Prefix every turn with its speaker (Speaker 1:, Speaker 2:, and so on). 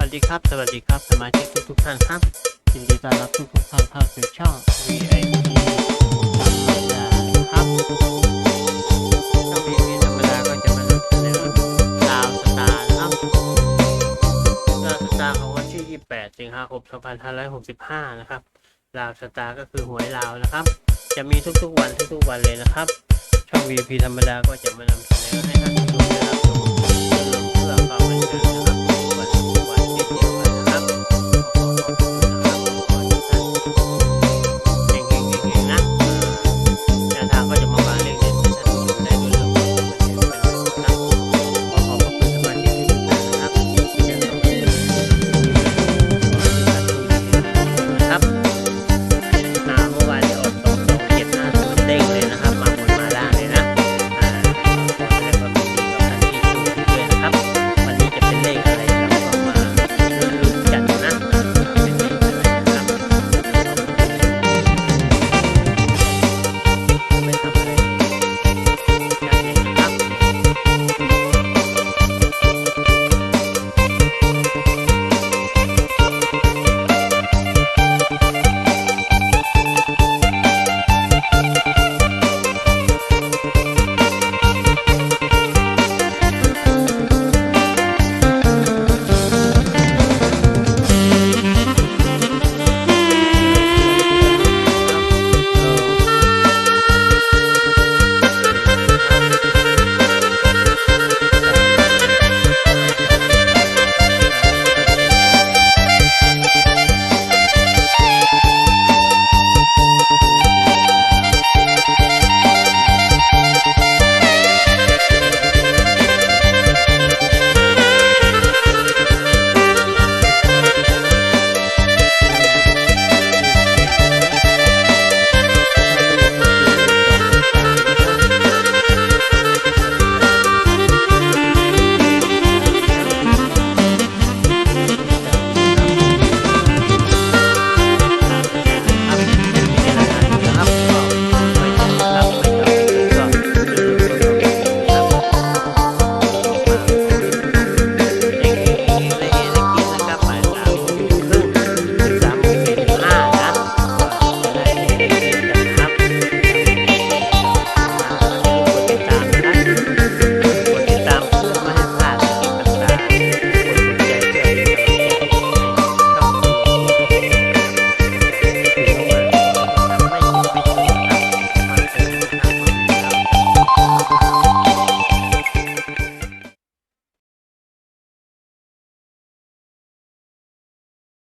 Speaker 1: วัสดีครับ สวัสดีครับ สมาชิกทุกทุกๆท่านครับยินดีต้อนรับทุกทุกๆท่านเข้าสู่ช่อง VIP ธรรมดาครับช่อง VIP ธรรมดาก็จะมานำเสนอดาวสตาร์ครับดาวสตาร์ของวันที่ 28 สิงหาคม 2565 นะครับลาวสตาร์ก็คือหวยลาวนะครับ จะมีทุกๆวันทุกๆวันเลยนะครับ ช่อง VIP ธรรมดาก็จะมานำเสนอให้ท่านรื่องนะครับ